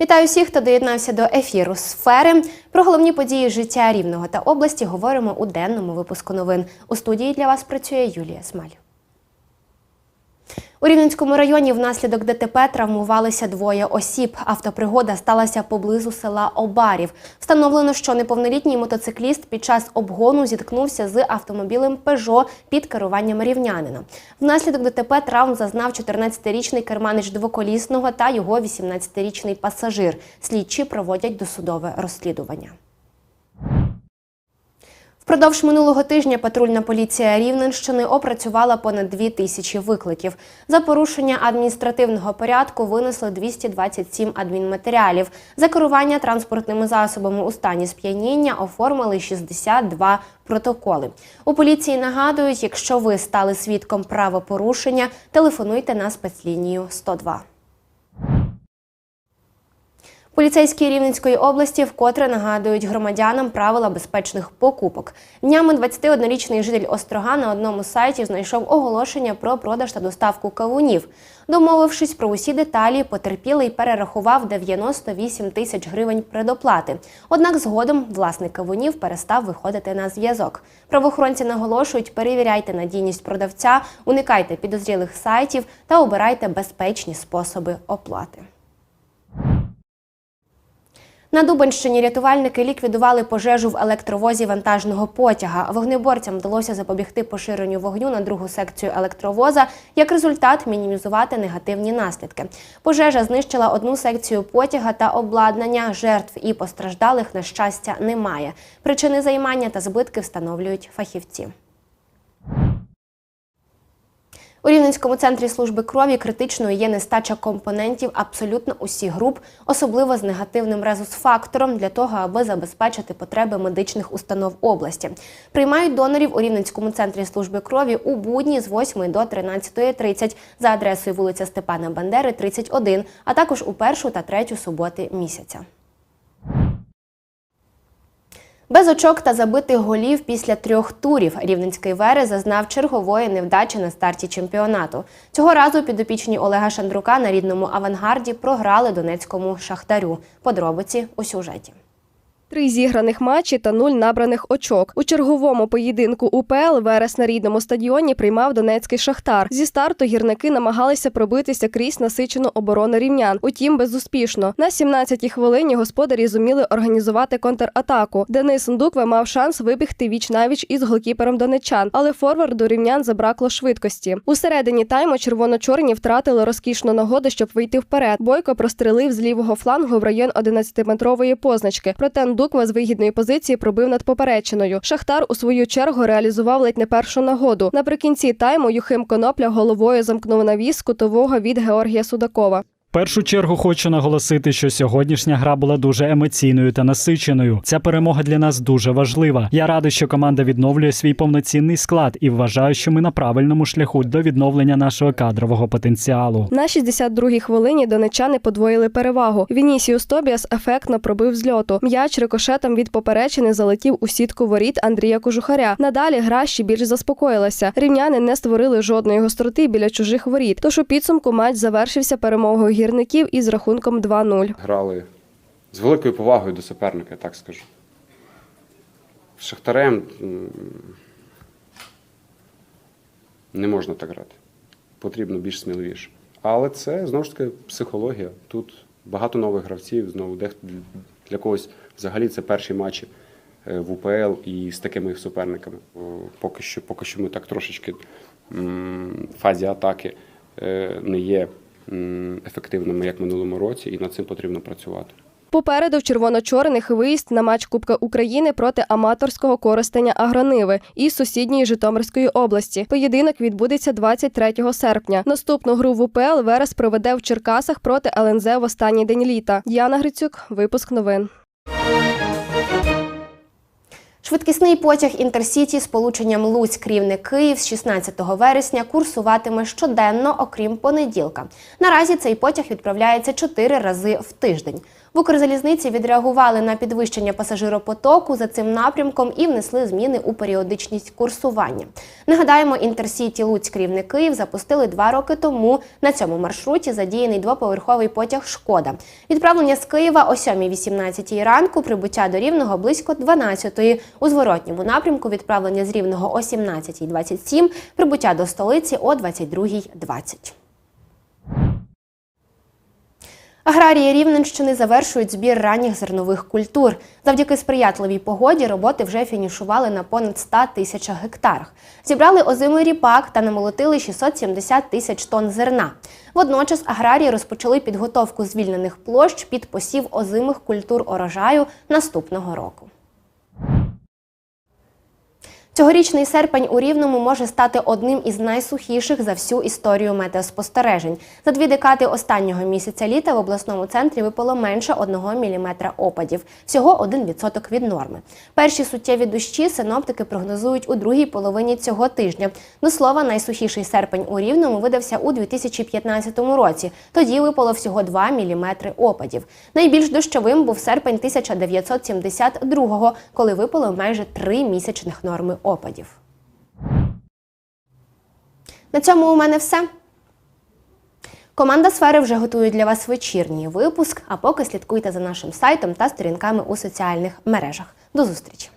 Вітаю всіх, хто доєднався до ефіру сфери. Про головні події життя рівного та області говоримо у денному випуску новин. У студії для вас працює Юлія Смаль. У Рівненському районі внаслідок ДТП травмувалися двоє осіб. Автопригода сталася поблизу села Обарів. Встановлено, що неповнолітній мотоцикліст під час обгону зіткнувся з автомобілем Пежо під керуванням рівнянина. Внаслідок ДТП травм зазнав 14-річний керманич двоколісного та його 18-річний пасажир. Слідчі проводять досудове розслідування. Впродовж минулого тижня патрульна поліція Рівненщини опрацювала понад дві тисячі викликів. За порушення адміністративного порядку винесли 227 адмінматеріалів. За керування транспортними засобами у стані сп'яніння оформили 62 протоколи. У поліції нагадують, якщо ви стали свідком правопорушення, телефонуйте на спецлінію 102. Поліцейські Рівненської області вкотре нагадують громадянам правила безпечних покупок. Днями 21-річний житель Острога на одному з сайтів знайшов оголошення про продаж та доставку кавунів. Домовившись про усі деталі, потерпілий перерахував 98 тисяч гривень предоплати. Однак згодом власник кавунів перестав виходити на зв'язок. Правоохоронці наголошують, перевіряйте надійність продавця, уникайте підозрілих сайтів та обирайте безпечні способи оплати. На Дубенщині рятувальники ліквідували пожежу в електровозі вантажного потяга. Вогнеборцям вдалося запобігти поширенню вогню на другу секцію електровоза. Як результат, мінімізувати негативні наслідки. Пожежа знищила одну секцію потяга та обладнання. Жертв і постраждалих, на щастя, немає. Причини займання та збитки встановлюють фахівці. У Рівненському центрі служби крові критичною є нестача компонентів абсолютно усіх груп, особливо з негативним резус-фактором, для того, аби забезпечити потреби медичних установ області. Приймають донорів у Рівненському центрі служби крові у будні з 8 до 13.30 за адресою вулиця Степана Бандери, 31, а також у першу та третю суботи місяця. Без очок та забитих голів після трьох турів Рівненський Вере зазнав чергової невдачі на старті чемпіонату. Цього разу підопічні Олега Шандрука на рідному авангарді програли донецькому шахтарю. Подробиці у сюжеті. Три зіграних матчі та нуль набраних очок. У черговому поєдинку УПЛ Верес на рідному стадіоні приймав Донецький шахтар. Зі старту гірники намагалися пробитися крізь насичену оборону рівнян. Утім, безуспішно. На 17-й хвилині господарі зуміли організувати контратаку. Денис Ндукве мав шанс вибігти віч навіч із голкіпером донечан, але форварду рівнян забракло швидкості. У середині тайму червоно-чорні втратили розкішну нагоду, щоб вийти вперед. Бойко прострелив з лівого флангу в район 11-метрової позначки. Проте Ндуква з вигідної позиції пробив над поперечиною. Шахтар у свою чергу реалізував ледь не першу нагоду. Наприкінці тайму Юхим Конопля головою замкнув навіс кутового від Георгія Судакова. Першу чергу хочу наголосити, що сьогоднішня гра була дуже емоційною та насиченою. Ця перемога для нас дуже важлива. Я радий, що команда відновлює свій повноцінний склад і вважаю, що ми на правильному шляху до відновлення нашого кадрового потенціалу. На 62-й хвилині донечани подвоїли перевагу. Вінісіус Тобіас ефектно пробив з льоту. М'яч рикошетом від поперечини залетів у сітку воріт Андрія Кожухаря. Надалі гра ще більш заспокоїлася. Рівняни не створили жодної гостроти біля чужих воріт. Тож у підсумку матч завершився перемогою гірників із рахунком 2-0. грали з великою повагою до суперника, так скажу. З Шахтарем не можна так грати. Потрібно більш сміливіше. Але це знову ж таки психологія. Тут багато нових гравців, знову дехто для когось взагалі це перші матчі е, в УПЛ і з такими суперниками. Поки що, поки що ми так трошечки в фазі атаки е, не є ефективними, як в минулому році, і над цим потрібно працювати. Попереду в червоно-чорних виїзд на матч Кубка України проти аматорського користення Агрониви із сусідньої Житомирської області. Поєдинок відбудеться 23 серпня. Наступну гру в УПЛ Верес проведе в Черкасах проти ЛНЗ в останній день літа. Діана Грицюк, випуск новин. Швидкісний потяг Інтерсіті з полученням Луцьк Рівне Київ з 16 вересня курсуватиме щоденно, окрім понеділка. Наразі цей потяг відправляється чотири рази в тиждень. В Укрзалізниці відреагували на підвищення пасажиропотоку за цим напрямком і внесли зміни у періодичність курсування. Нагадаємо, інтерсіті Луцьк Рівне Київ запустили два роки тому. На цьому маршруті задіяний двоповерховий потяг Шкода. Відправлення з Києва о 7.18 ранку, прибуття до Рівного близько 12.00. У зворотньому напрямку відправлення з Рівного о 17.27, прибуття до столиці о 22.20. Аграрії Рівненщини завершують збір ранніх зернових культур. Завдяки сприятливій погоді роботи вже фінішували на понад 100 тисячах гектарах. Зібрали озимий ріпак та намолотили 670 тисяч тонн зерна. Водночас аграрії розпочали підготовку звільнених площ під посів озимих культур урожаю наступного року. Цьогорічний серпень у Рівному може стати одним із найсухіших за всю історію метеоспостережень. За дві декади останнього місяця літа в обласному центрі випало менше 1 мм опадів, всього 1% від норми. Перші суттєві дощі синоптики прогнозують у другій половині цього тижня. До слова, найсухіший серпень у Рівному видався у 2015 році. Тоді випало всього 2 мм опадів. Найбільш дощовим був серпень 1972-го, коли випало майже 3 місячних норми опадів. На цьому у мене все. Команда сфери вже готує для вас вечірній випуск. А поки слідкуйте за нашим сайтом та сторінками у соціальних мережах. До зустрічі!